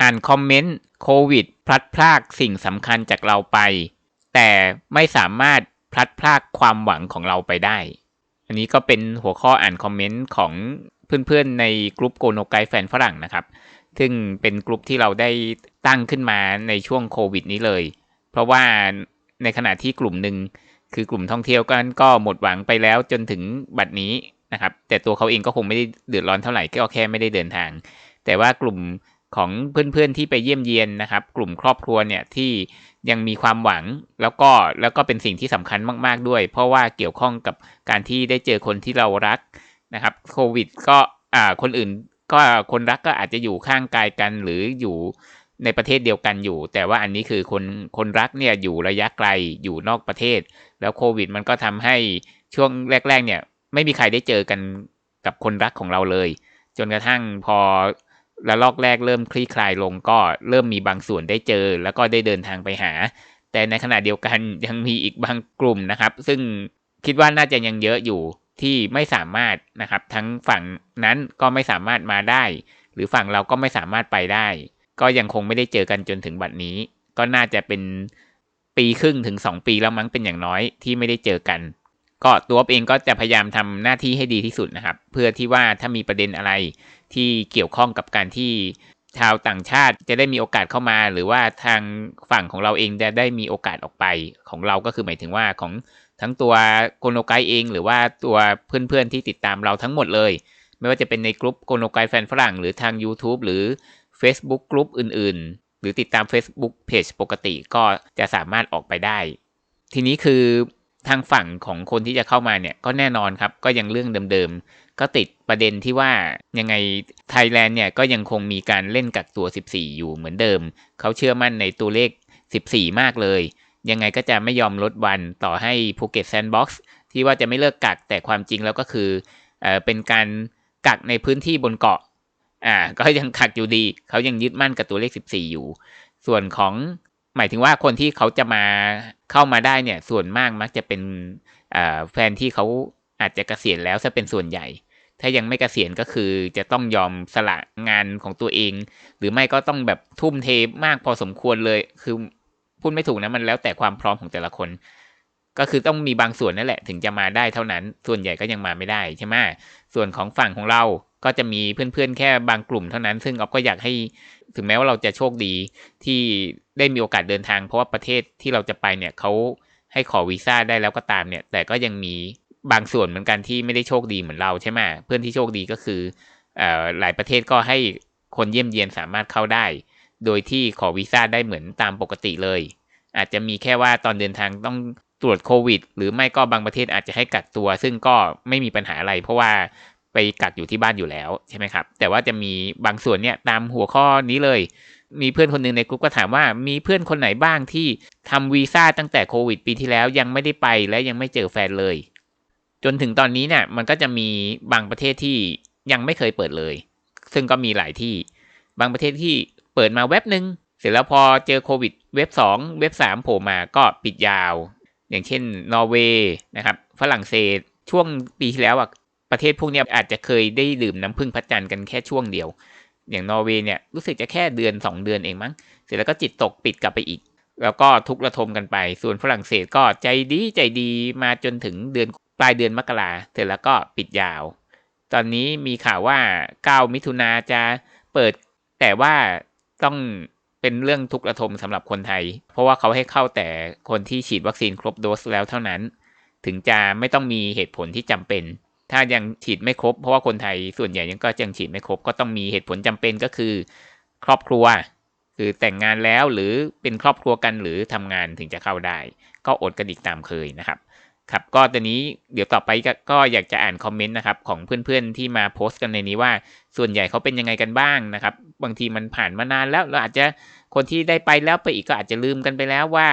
อ่านคอมเมนต์โควิด พลัดพรากสิ่งสำคัญจากเราไป แต่ไม่สามารถพลัดพรากความหวังของเราไปได้ อันนี้ก็เป็นหัวข้ออ่านคอมเมนต์ของเพื่อนๆในกลุ่มโกโนไกแฟนฝรั่งนะครับ ซึ่งเป็นกลุ่มที่เราได้ตั้งขึ้นมาในช่วงโควิดนี้เลย เพราะว่าในขณะที่กลุ่มหนึ่งคือกลุ่มท่องเที่ยวกันก็หมดหวังไปแล้วจนถึงบัดนี้นะครับ แต่ตัวเขาเองก็คงไม่ได้เดือดร้อนเท่าไหร่ก็แค่ไม่ได้เดินทาง แต่ว่ากลุ่ม ของเพื่อนๆที่ไปเยี่ยมเยียนนะครับ กลุ่มครอบครัวเนี่ยที่ยังมีความหวังแล้วก็แล้วก็เป็นสิ่งที่สำคัญมากๆด้วย เพราะว่าเกี่ยวข้องกับการที่ได้เจอคนที่เรารักนะครับโควิด ก็อ่าคนอื่นก็คนรักก็อาจจะอยู่ข้างกายกันหรืออยู่ในประเทศเดียวกันอยู่ แต่ว่าอันนี้คือคนคนรักเนี่ยอยู่ระยะไกลอยู่นอกประเทศ แล้วโควิด มันก็ทำให้ช่วงแรก ๆ เนี่ยไม่มีใครได้เจอกันกับคนรักของเราเลย จนกระทั่งพอ ระลอกแรกเริ่มคลี่คลายลงก็เริ่มมีบางส่วนได้เจอ แล้วก็ได้เดินทางไปหา แต่ในขณะเดียวกันยังมีอีกบางกลุ่มนะครับ ซึ่งคิดว่าน่าจะยังเยอะอยู่ที่ไม่สามารถนะครับ ทั้งฝั่งนั้นก็ไม่สามารถมาได้ หรือฝั่งเราก็ไม่สามารถไปได้ ก็ยังคงไม่ได้เจอกันจนถึงบัดนี้ ก็น่าจะเป็นปีครึ่งถึง 2 ปีแล้วมั้งเป็นอย่างน้อยที่ไม่ได้เจอกัน ก็ตัวเองก็จะพยายามทำหน้าที่ให้ดีที่สุดนะครับ เพื่อที่ว่าถ้ามีประเด็นอะไรที่เกี่ยวข้องกับการที่ชาวต่างชาติจะได้มีโอกาสเข้ามา หรือว่าทางฝั่งของเราเองจะได้มีโอกาสออกไปของเราก็คือหมายถึงว่าของทั้งตัวโกโนไกเอง หรือว่าตัวเพื่อนๆที่ติดตามเราทั้งหมดเลย ไม่ว่าจะเป็นในกลุ่มโกโนไกแฟนฝรั่งหรือทาง YouTube หรือ Facebook กลุ่มอื่น ๆ หรือติดตาม Facebook Page ปกติก็จะสามารถออกไปได้ ทีนี้คือ ทางฝั่งของคนที่จะเข้ามาเนี่ยก็แน่นอนครับ ก็ยังเรื่องเดิมๆ ก็ติดประเด็นที่ว่ายังไงไทยแลนด์เนี่ยก็ยังคงมีการเล่นกักตัว 14 อยู่เหมือนเดิม เขาเชื่อมั่นในตัวเลข 14 มากเลย ยังไงก็จะไม่ยอมลดวันต่อให้ภูเก็ตแซนด์บ็อกซ์ที่ว่าจะไม่เลิกกักแต่ความจริงแล้วก็คือเออเป็นการกักในพื้นที่บนเกาะอ่าก็ยังขัดอยู่ดี เขายังยึดมั่นกับตัวเลข 14 อยู่ ส่วนของ หมายถึงว่าคนที่เขาจะมาเข้ามาได้เนี่ย ส่วนมากมักจะเป็นแฟนที่เขาอาจจะเกษียณแล้วซะเป็นส่วนใหญ่ ถ้ายังไม่เกษียณก็คือจะต้องยอมสละงานของตัวเอง หรือไม่ก็ต้องแบบทุ่มเทมากพอสมควรเลย คือพูดไม่ถูกนะมันแล้วแต่ความพร้อมของแต่ละคน ก็คือต้องมีบางส่วนนั่นแหละ ถึงจะมาได้เท่านั้น ส่วนใหญ่ก็ยังมาไม่ได้ใช่ไหมส่วนของฝั่งของเรา ก็จะมีเพื่อนๆแค่บางกลุ่มเท่านั้น ซึ่งออฟก็อยากให้ถึงแม้ว่าเราจะโชคดีที่ได้มีโอกาสเดินทาง เพราะว่าประเทศที่เราจะไปเนี่ยเขาให้ขอวีซ่าได้แล้วก็ตามเนี่ย แต่ก็ยังมีบางส่วนเหมือนกันที่ไม่ได้โชคดีเหมือนเราใช่ไหมเพื่อนที่โชคดีก็คือหลายประเทศก็ให้คนเยี่ยมเยียนสามารถเข้าได้ โดยที่ขอวีซ่าได้เหมือนตามปกติเลย อาจจะมีแค่ว่าตอนเดินทางต้องตรวจโควิด หรือไม่ก็บางประเทศอาจจะให้กักตัว ซึ่งก็ไม่มีปัญหาอะไร เพราะว่า ไปกักอยู่ที่บ้านอยู่แล้วใช่ไหมครับ แต่ว่าจะมีบางส่วนเนี่ยตามหัวข้อนี้เลย มีเพื่อนคนหนึ่งในกลุ่มก็ถามว่ามีเพื่อนคนไหนบ้างที่ทำวีซ่าตั้งแต่โควิดปีที่แล้วยังไม่ได้ไปและยังไม่เจอแฟนเลย จนถึงตอนนี้เนี่ยมันก็จะมีบางประเทศที่ยังไม่เคยเปิดเลย ซึ่งก็มีหลายที่ บางประเทศที่เปิดมาเว็บหนึ่งเสร็จแล้วพอเจอโควิดเว็บ 2 เว็บ 3 โผล่มาก็ปิดยาว อย่างเช่นนอร์เวย์นะครับฝรั่งเศสช่วงปีที่แล้วอะ ประเทศพวกนี้อาจจะเคยได้ดื่มน้ำพึ่งพระจันทร์กันแค่ช่วงเดียว อย่างนอร์เวย์เนี่ยรู้สึกจะแค่เดือน 2 เดือนเองมั้ง เสร็จแล้วก็จิตตกปิดกลับไปอีก แล้วก็ทุกระทมกันไป ส่วนฝรั่งเศสก็ใจดีใจดีมาจนถึงเดือนปลายเดือนมกราเสร็จแล้วก็ปิดยาว ตอนนี้มีข่าวว่า 9 มิถุนาจะเปิด แต่ว่าต้องเป็นเรื่องทุกระทมสำหรับคนไทย เพราะว่าเขาให้เข้าแต่คนที่ฉีดวัคซีนครบโดสแล้วเท่านั้น ถึงจะไม่ต้องมีเหตุผลที่จำเป็น ถ้ายังฉีดไม่ครบ เพราะว่าคนไทยส่วนใหญ่ยังก็ยังฉีดไม่ครบ ก็ต้องมีเหตุผลจำเป็นก็คือ ครอบครัว คือแต่งงานแล้วหรือเป็นครอบครัวกันหรือทำงานถึงจะเข้าได้ ก็อดกระดิกตามเคยนะครับ ครับ ก็ตอนนี้เดี๋ยวต่อไปกก็อยากจะอ่านคอมเมนต์นะครับของเพื่อนๆที่มาโพสต์กันในนี้ว่า ส่วนใหญ่เขาเป็นยังไงกันบ้างนะครับ บางทีมันผ่านมานานแล้วเราอาจจะคนที่ได้ไปแล้วไปอีกก็อาจจะลืมกันไปแล้วว่า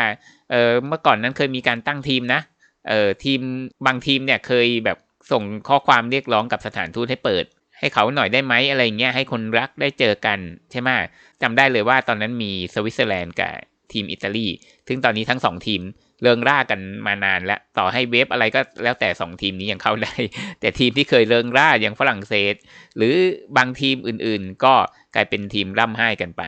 เออเมื่อก่อนนั้นเคยมีการตั้งทีมนะเออทีมบางทีมเนี่ยเคยแบบ ส่งข้อความเรียกร้องกับสถานทูตให้เปิด ให้เขาหน่อยได้ไหมอะไรเงี้ยให้คนรักได้เจอกันใช่ไหมจำได้เลยว่าตอนนั้นมีสวิตเซอร์แลนด์กับทีมอิตาลีซึ่งตอนนี้ทั้งสองทีมเริงร่ากันมานานแล้วต่อให้เวฟอะไรก็แล้วแต่สองทีมนี้ยังเข้าได้ แต่ทีมที่เคยเริงร่าอย่างฝรั่งเศส หรือบางทีมอื่นๆ ก็กลายเป็นทีมร่ำไห้กันไป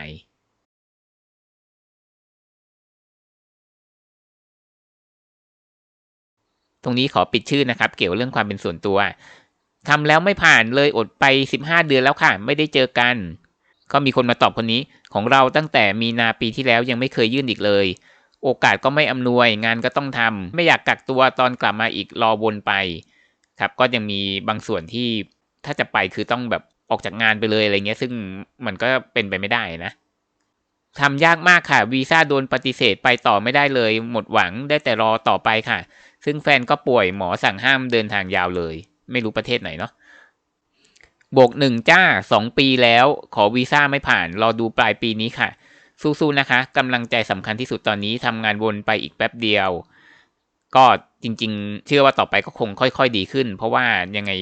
ตรงนี้ขอปิดชื่อนะครับ เกี่ยวเรื่องความเป็นส่วนตัวทำแล้วไม่ผ่านเลยอดไป 15 เดือนแล้วค่ะ ไม่ได้เจอกัน ก็มีคนมาตอบคนนี้ของเราตั้งแต่มีนาปีที่แล้วยังไม่เคยยื่นอีกเลย โอกาสก็ไม่อำนวยงานก็ต้องทำไม่อยากกักตัวตอนกลับมาอีกรอวนไป ครับก็ยังมีบางส่วนที่ถ้าจะไปคือต้องแบบออกจากงานไปเลยอะไรเงี้ย ซึ่งมันก็เป็นไปไม่ได้นะทำยากมากค่ะ วีซ่าโดนปฏิเสธไปต่อไม่ได้เลย หมดหวังได้แต่รอต่อไปค่ะ ซึ่งแฟนก็ป่วยหมอสั่งห้ามเดินทางยาวเลย ไม่รู้ประเทศไหนเนาะบวกหนึ่งจ้าสองปีแล้ว ขอวีซ่าไม่ผ่าน รอดูปลายปีนี้ค่ะ สู้ๆนะคะกำลังใจสำคัญที่สุดตอนนี้ทำงานวนไปอีกแป๊บเดียว ก็จริง ๆ เชื่อว่าต่อไปก็คงค่อย ๆ ดีขึ้น เพราะว่ายังไง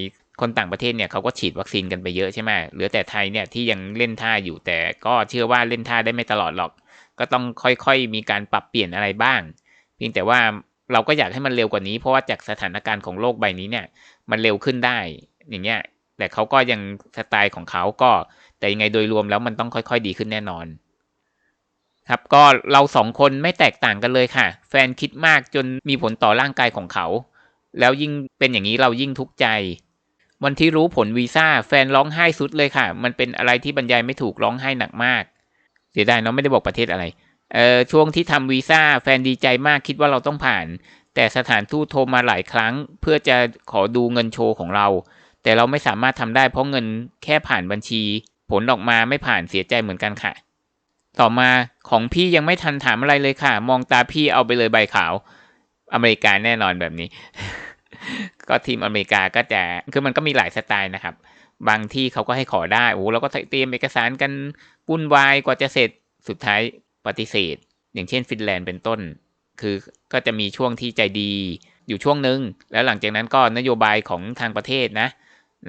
คนต่างประเทศเนี่ยเขาก็ฉีดวัคซีนกันไปเยอะใช่ไหมเหลือแต่ไทยเนี่ยที่ยังเล่นท่าอยู่แต่ก็เชื่อว่าเล่นท่าได้ไม่ตลอดหรอก ก็ต้องค่อยๆ มีการปรับเปลี่ยนอะไรบ้าง เพียงแต่ว่า เราก็อยากให้มันเร็วกว่านี้ เพราะว่าจากสถานการณ์ของโลกใบนี้เนี่ย มันเร็วขึ้นได้ อย่างเงี้ย แต่เขาก็ยังสไตล์ของเขาก็ แต่ยังไงโดยรวมแล้วมันต้องค่อยๆดีขึ้นแน่นอน ครับ ก็เราสองคนไม่แตกต่างกันเลยค่ะ แฟนคิดมากจนมีผลต่อร่างกายของเขา แล้วยิ่งเป็นอย่างนี้เรายิ่งทุกข์ใจ วันที่รู้ผลวีซ่าแฟนร้องไห้สุดเลยค่ะ มันเป็นอะไรที่บรรยายไม่ถูกร้องไห้หนักมาก เสียดายเนาะไม่ได้บอกประเทศอะไร เอ่อช่วงที่ทำวีซ่าแฟนดีใจมากคิดว่าเราต้องผ่าน แต่สถานทูตโทรมาหลายครั้ง เพื่อจะขอดูเงินโชว์ของเรา แต่เราไม่สามารถทำได้เพราะเงินแค่ผ่านบัญชี ผลออกมาไม่ผ่านเสียใจเหมือนกันค่ะ ต่อมาของพี่ยังไม่ทันถามอะไรเลยค่ะ มองตาพี่เอาไปเลยใบขาว อเมริกาแน่นอนแบบนี้ ก็ทีมอเมริกาก็จะคือมันก็มีหลายสไตล์นะครับ บางที่เขาก็ให้ขอได้โอ้เราก็เตรียมเอกสารกันวุ่นวายกว่าจะเสร็จสุดท้าย ปฏิเสธ อย่างเช่นฟินแลนด์เป็นต้น คือก็จะมีช่วงที่ใจดีอยู่ช่วงหนึ่งแล้วหลังจากนั้นก็นโยบายของทางประเทศนะ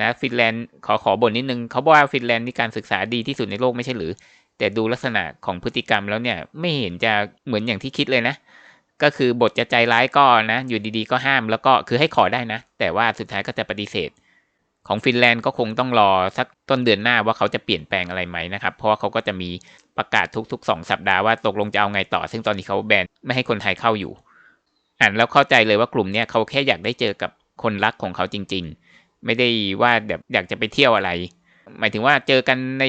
นะฟินแลนด์ขอขอบ่นนิดนึงเขาบอกว่าฟินแลนด์นี่การศึกษาดีที่สุดในโลกไม่ใช่หรือ แต่ดูลักษณะของพฤติกรรมแล้วเนี่ยไม่เห็นจะเหมือนอย่างที่คิดเลยนะ ก็คือบทจะใจร้ายก็นะ อยู่ดีๆก็ห้ามแล้วก็คือให้ขอได้นะ แต่ว่าสุดท้ายก็จะปฏิเสธ ของฟินแลนด์ก็คงต้องรอสักต้นเดือนหน้าว่าเขาจะเปลี่ยนแปลงอะไรไหมนะครับ เพราะว่าเขาก็จะมีประกาศทุกๆ 2 สัปดาห์ว่าตกลงจะเอาไงต่อ ซึ่งตอนนี้เขาแบนไม่ให้คนไทยเข้าอยู่ อ่านแล้วเข้าใจเลยว่ากลุ่มเนี้ยเขาแค่อยากได้เจอกับคนรักของเขาจริง ๆ ไม่ได้ว่าแบบอยากจะไปเที่ยวอะไร หมายถึงว่าเจอกันใน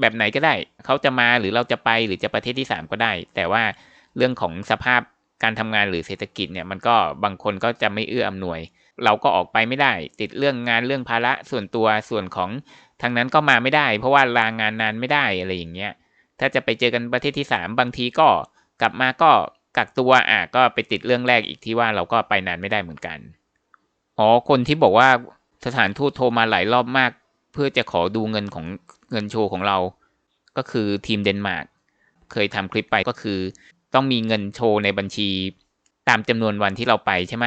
แบบไหนก็ได้ เขาจะมาหรือเราจะไปหรือจะประเทศที่ 3 ก็ได้ แต่ว่าเรื่องของสภาพการทำงานหรือเศรษฐกิจเนี่ยมันก็บางคนก็จะไม่เอื้ออำนวย เราก็ออกไปไม่ได้ ติดเรื่องงานเรื่องภาระส่วนตัวส่วนของทางนั้นก็มาไม่ได้ เพราะว่าลางานนานไม่ได้อะไรอย่างเงี้ยถ้าจะไปเจอกันประเทศที่สามบางทีก็กลับมาก็กักตัวอะก็ไปติดเรื่องแรกอีกที่ว่าเราก็ไปนานไม่ได้เหมือนกันอ๋อคนที่บอกว่าสถานทูตโทรมาหลายรอบมาก เพื่อจะขอดูเงินของเงินโชว์ของเรา ก็คือทีมเดนมาร์กเคยทำคลิปไปก็คือ ต้องมีเงินโชว์ในบัญชี ตามจำนวนวันที่เราไปใช่ไหม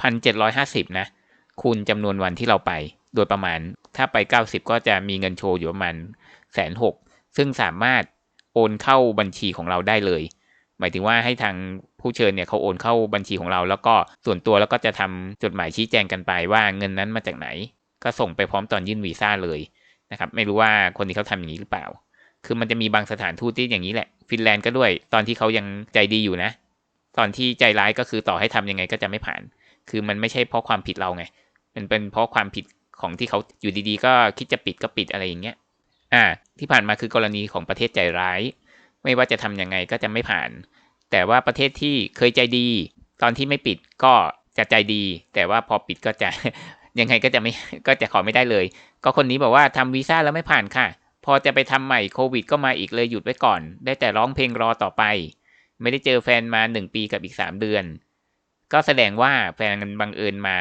พันเจ็ดร้อยห้าสิบนะ คูณจำนวนวันที่เราไป โดยประมาณ ถ้าไปเก้าสิบก็จะมีเงินโชว์อยู่ประมาณแสนหกซึ่งสามารถโอนเข้าบัญชีของเราได้เลย หมายถึงว่าให้ทางผู้เชิญเนี่ยเขาโอนเข้าบัญชีของเรา แล้วก็ส่วนตัวแล้วก็จะทำจดหมายชี้แจงกันไปว่าเงินนั้นมาจากไหน ก็ส่งไปพร้อมตอนยื่นวีซ่าเลยนะครับไม่รู้ว่าคนที่เขาทำอย่างนี้หรือเปล่า คือมันจะมีบางสถานทูตที่อย่างนี้แหละ ฟินแลนด์ก็ด้วย ตอนที่เขายังใจดีอยู่นะ ตอนที่ใจร้ายก็คือต่อให้ทำยังไงก็จะไม่ผ่าน คือมันไม่ใช่เพราะความผิดเราไง มันเป็นเพราะความผิดของที่เขาอยู่ดีๆ ก็คิดจะปิดก็ปิดอะไรอย่างเงี้ย อ่า ที่ผ่านมาคือกรณีของประเทศใจร้าย ไม่ว่าจะทํำยังไงก็จะไม่ผ่าน แต่ว่าประเทศที่เคยใจดี ตอนที่ไม่ปิดก็จะใจดี แต่ว่าพอปิดก็จะยังไงก็จะไม่ก็จะขอไม่ได้เลย ก็คนนี้บอกว่าทำวีซ่าแล้วไม่ผ่านค่ะ พอจะไปทำใหม่โควิด ก็มาอีกเลยหยุดไว้ก่อน ได้แต่ร้องเพลงรอต่อไป ไม่ได้เจอแฟนมาหนึ่งปีกับอีกสามเดือน ก็แสดงว่าแฟนมันบังเอิญมา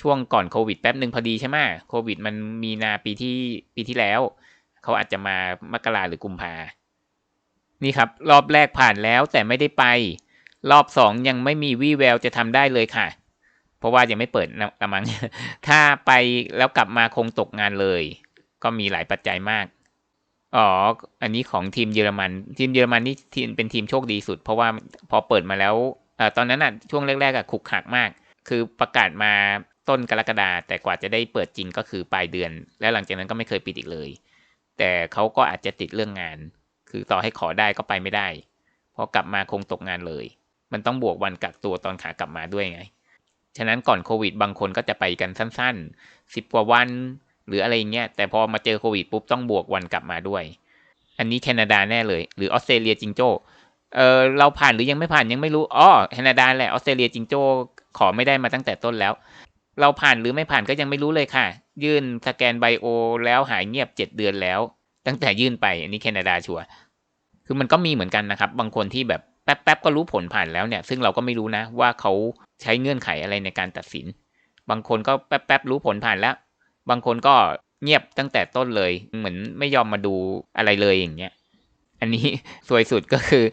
ช่วงก่อนโควิดแป๊บหนึ่งพอดีใช่ไหมโควิดมันมีนาปีที่ปีที่แล้ว เขาอาจจะมามกราหรือกุมภานี่ครับ รอบแรกผ่านแล้วแต่ไม่ได้ไป รอบสองยังไม่มีวี่แววจะทำได้เลยค่ะ เพราะว่ายังไม่เปิดนะมัง ถ้าไปแล้วกลับมาคงตกงานเลย ก็มีหลายปัจจัยมากอ๋อ อันนี้ของทีมเยอรมัน ทีมเยอรมันนี่ทีมเป็นทีมโชคดีสุด เพราะว่าพอเปิดมาแล้ว อ่อตอนนั้นอะช่วงแรกๆอะขุกขักมาก คือประกาศมาต้นกรกฎาแต่กว่าจะได้เปิดจริงก็คือปลายเดือน แล้วหลังจากนั้นก็ไม่เคยปิดอีกเลย แต่เขาก็อาจจะติดเรื่องงาน คือต่อให้ขอได้ก็ไปไม่ได้พอกลับมาคงตกงานเลย มันต้องบวกวันกักตัวตอนขากลับมาด้วยไง ฉะนั้นก่อนโควิดบางคนก็จะไปกันสั้นๆสิบกว่าวัน หรืออะไรเงี้ยแต่พอมาเจอโควิดปุ๊บต้องบวกวันกลับมาด้วย อันนี้แคนาดาแน่เลย หรือออสเตรเลียจิงโจ้ เออเราผ่านหรือยังไม่ผ่านยังไม่รู้อ๋อแคนาดาแหละออสเตรเลียจิงโจ้ขอไม่ได้มาตั้งแต่ต้นแล้ว เราผ่านหรือไม่ผ่านก็ยังไม่รู้เลยค่ะ ยื่นสแกนไบโอแล้วหายเงียบเจ็ดเดือนแล้ว ตั้งแต่ยื่นไปอันนี้แคนาดาชัวร์คือมันก็มีเหมือนกันนะครับ บางคนที่แบบแป๊บๆก็รู้ผลผ่านแล้วเนี่ย ซึ่งเราก็ไม่รู้นะว่าเขาใช้เงื่อนไขอะไรในการตัดสิน บางคนก็แป๊บๆรู้ผลผ่านแล้ว บางคนก็เงียบตั้งแต่ต้นเลย เหมือนไม่ยอมมาดูอะไรเลยอย่างเงี้ย อันนี้สวยสุดก็คือ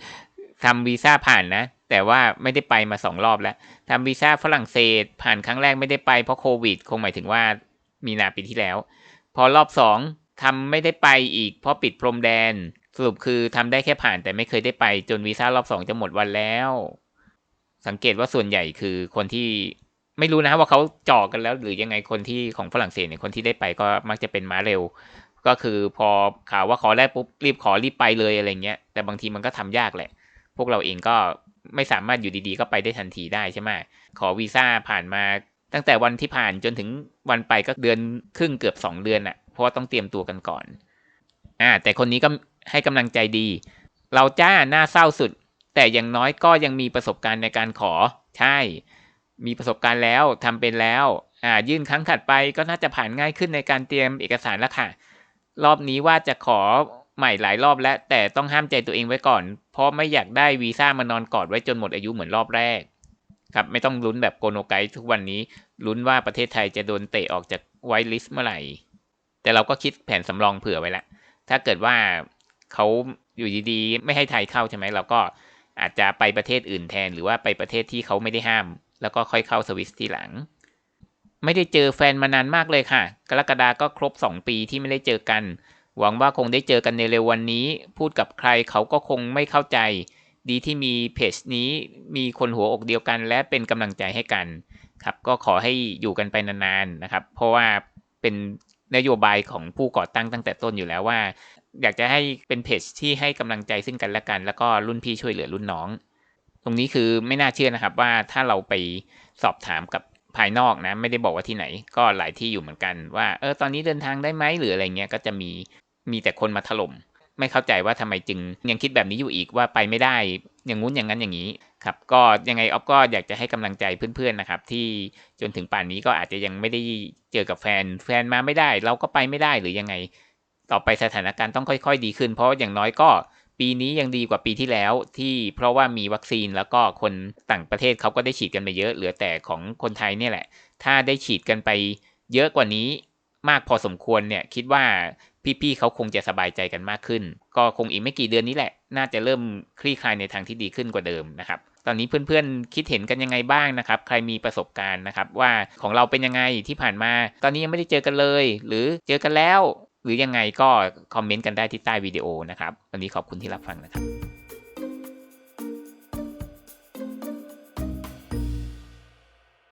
ทำวีซ่าผ่านนะ แต่ว่าไม่ได้ไปมาสองรอบแล้วทำวีซ่าฝรั่งเศส ผ่านครั้งแรกไม่ได้ไปเพราะโควิด คงหมายถึงว่ามีนาปีที่แล้ว พอรอบสองทำไม่ได้ไปอีกเพราะปิดพรมแดน สรุปคือทำได้แค่ผ่านแต่ไม่เคยได้ไปจนวีซ่ารอบสองจะหมดวันแล้ว สังเกตว่าส่วนใหญ่คือคนที่ไม่รู้นะว่าเขาจอกันแล้ว หรือยังไงคนที่ของฝรั่งเศสเนี่ยคนที่ได้ไปก็มักจะเป็นม้าเร็ว ก็คือพอข่าวว่าขอได้ปุ๊บรีบขอรีบไปเลยอะไรเงี้ยแต่บางทีมันก็ทำยากแหละ พวกเราเองก็ไม่สามารถอยู่ดีๆ ก็ไปได้ทันทีได้ใช่ไหมขอวีซ่าผ่านมาตั้งแต่วันที่ผ่านจนถึงวันไปก็เดือนครึ่งเกือบสองเดือนอะเพราะว่าต้องเตรียมตัวกันก่อน อ่า แต่คนนี้ก็ให้กำลังใจดี เราจ้าหน้าเศร้าสุด แต่อย่างน้อยก็ยังมีประสบการณ์ในการขอ ใช่ มีประสบการณ์แล้วทำเป็นแล้ว อ่า ยื่นครั้งถัดไปก็น่าจะผ่านง่ายขึ้นในการเตรียมเอกสารแล้วค่ะ รอบนี้ว่าจะขอใหม่หลายรอบแล้ว แต่ต้องห้ามใจตัวเองไว้ก่อน ราะไม่อยากได้วีซ่ามานอนกอดไว้จนหมดอายุเหมือนรอบแรก ครับไม่ต้องลุ้นแบบโกโนไกทุกวันนี้ลุ้นว่าประเทศไทยจะโดนเตะออกจากไวท์ลิสต์เมื่อไหร่ แต่เราก็คิดแผนสำรองเผื่อไว้ล้วถ้าเกิดว่าเขาอยู่ดีๆ ไม่ให้ไทยเข้าใช่ไหมเราก็อาจจะไปประเทศอื่นแทน หรือว่าไปประเทศที่เขาไม่ได้ห้าม แล้วก็ค่อยเข้าสวิสทีหลัง ไม่ได้เจอแฟนมานานมากเลยค่ะ กรกฎาก็ครบ 2 ปีที่ไม่ได้เจอกัน หวังว่าคงได้เจอกันในเร็ววันนี้ พูดกับใครเขาก็คงไม่เข้าใจ ดีที่มีเพจนี้มีคนหัวอกเดียวกันและเป็นกำลังใจให้กันครับก็ขอให้อยู่กันไปนานๆนะครับ เพราะว่าเป็นนโยบายของผู้ก่อตั้งตั้งแต่ต้นอยู่แล้วว่า อยากจะให้เป็นเพจที่ให้กำลังใจซึ่งกันและกัน แล้วก็รุ่นพี่ช่วยเหลือรุ่นน้อง ตรงนี้คือไม่น่าเชื่อนะครับว่าถ้าเราไปสอบถามกับภายนอกนะ ไม่ได้บอกว่าที่ไหน ก็หลายที่อยู่เหมือนกันว่าเออตอนนี้เดินทางได้ไหมหรืออะไรเงี้ยก็จะมี มีแต่คนมาถล่ม ไม่เข้าใจว่าทำไมจึงยังคิดแบบนี้อยู่อีกว่าไปไม่ได้ อย่างงู้นอย่างนั้นอย่างนี้ครับ ก็ยังไงออฟก็อยากจะให้กำลังใจเพื่อนๆนะครับ ที่จนถึงป่านนี้ก็อาจจะยังไม่ได้เจอกับแฟน แฟนมาไม่ได้ เราก็ไปไม่ได้หรือยังไง ต่อไปสถานการณ์ต้องค่อย ๆ ดีขึ้น เพราะอย่างน้อยก็ปีนี้ยังดีกว่าปีที่แล้วที่เพราะว่ามีวัคซีนแล้วก็คนต่างประเทศเขาก็ได้ฉีดกันไปเยอะ เหลือแต่ของคนไทยเนี่ยแหละ ถ้าได้ฉีดกันไปเยอะกว่านี้ มากพอสมควรเนี่ยคิดว่าพี่ๆเขาคงจะสบายใจกันมากขึ้น ก็คงอีกไม่กี่เดือนนี้แหละ น่าจะเริ่มคลี่คลายในทางที่ดีขึ้นกว่าเดิมนะครับตอนนี้เพื่อนๆคิดเห็นกันยังไงบ้างนะครับ ใครมีประสบการณ์นะครับ ว่าของเราเป็นยังไงที่ผ่านมา ตอนนี้ยังไม่ได้เจอกันเลย หรือเจอกันแล้ว หรือยังไงก็คอมเมนต์กันได้ที่ใต้วิดีโอนะครับวันนี้ขอบคุณที่รับฟังนะครับ